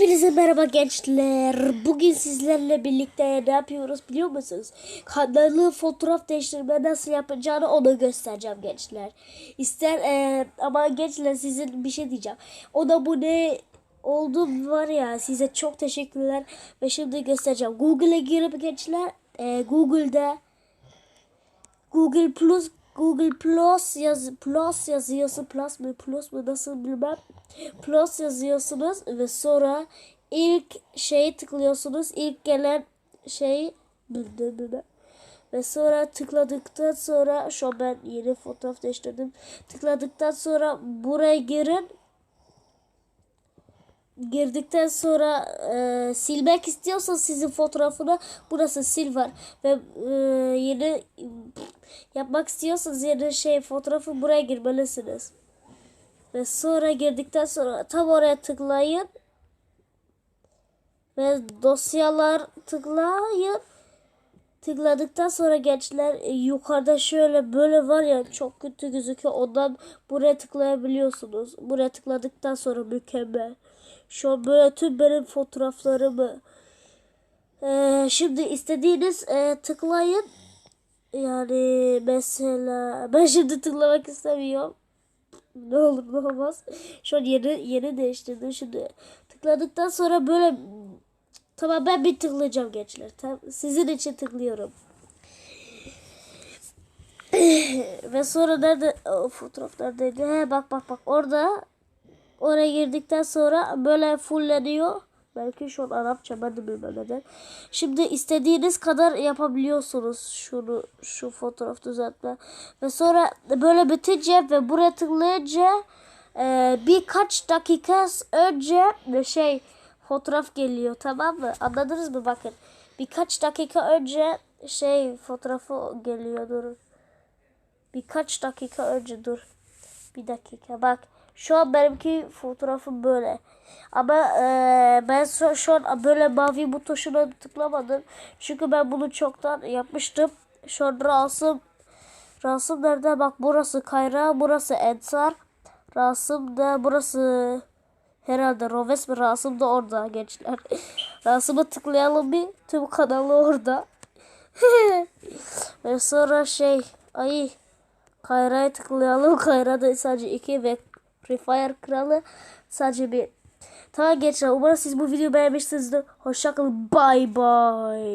Hepinize merhaba gençler. Bugün sizlerle birlikte ne yapıyoruz biliyor musunuz? Kanalı fotoğraf değiştirme nasıl yapacağını onu göstereceğim gençler. İster e, ama gençler sizin bir şey diyeceğim. O da bu ne oldu var ya size çok teşekkürler ve şimdi göstereceğim. Google'a girip gençler e, Google'da Google Plus Google Plus yaz Plus yazıyorsun. Plus mu Plus mu nasıl bilmem. Plus yazıyorsunuz ve sonra ilk şeyi tıklıyorsunuz. İlk gelen şey bildim bilmem ve sonra tıkladıktan sonra şu ben yeni fotoğraf değiştirdim. Tıkladıktan sonra buraya girin girdikten sonra e, silmek istiyorsan sizin fotoğrafını burası sil var ve e, yeni yapmak istiyorsanız yeni şey fotoğrafı buraya girmelisiniz. Ve sonra girdikten sonra tam oraya tıklayın. Ve dosyalar tıklayın. Tıkladıktan sonra gençler e, yukarıda şöyle böyle var ya çok kötü gözüküyor. Ondan buraya tıklayabiliyorsunuz. Buraya tıkladıktan sonra mükemmel. Şu an böyle tüm benim fotoğraflarımı. Ee, şimdi istediğiniz e, tıklayın. Yani mesela ben şimdi tıklamak istemiyorum. Ne olur ne olmaz. Şu an yeni, yeni değiştirdim. Şimdi tıkladıktan sonra böyle tamam ben bir tıklayacağım gençler. Tamam, sizin için tıklıyorum. Ve sonra nerede o, fotoğraf neredeydi? He, bak bak bak orada oraya girdikten sonra böyle fullleniyor. Belki şu an Arapça ben de bilmem neden. Şimdi istediğiniz kadar yapabiliyorsunuz şunu şu fotoğraf düzeltme. Ve sonra böyle bitince ve buraya tıklayınca e, birkaç dakika önce şey fotoğraf geliyor tamam mı? Anladınız mı? Bakın birkaç dakika önce şey fotoğrafı geliyor durun. Birkaç dakika önce dur. Bir dakika bak. Şu an benimki fotoğrafım böyle. Ama e, ben şu, şu an böyle mavi bu tuşuna tıklamadım. Çünkü ben bunu çoktan yapmıştım. Şu an Rasım Rasım nerede? Bak burası Kayra, burası Ensar. Rasım da burası herhalde Roves mi? Rasım da orada gençler. Rasım'a tıklayalım bir. Tüm kanalı orada. Ve sonra şey ay Kayra'ya tıklayalım. Kayra'da sadece iki ve Free Fire kralı sadece bir. Tamam gençler umarım siz bu videoyu beğenmişsinizdir. Hoşçakalın. Bye bye.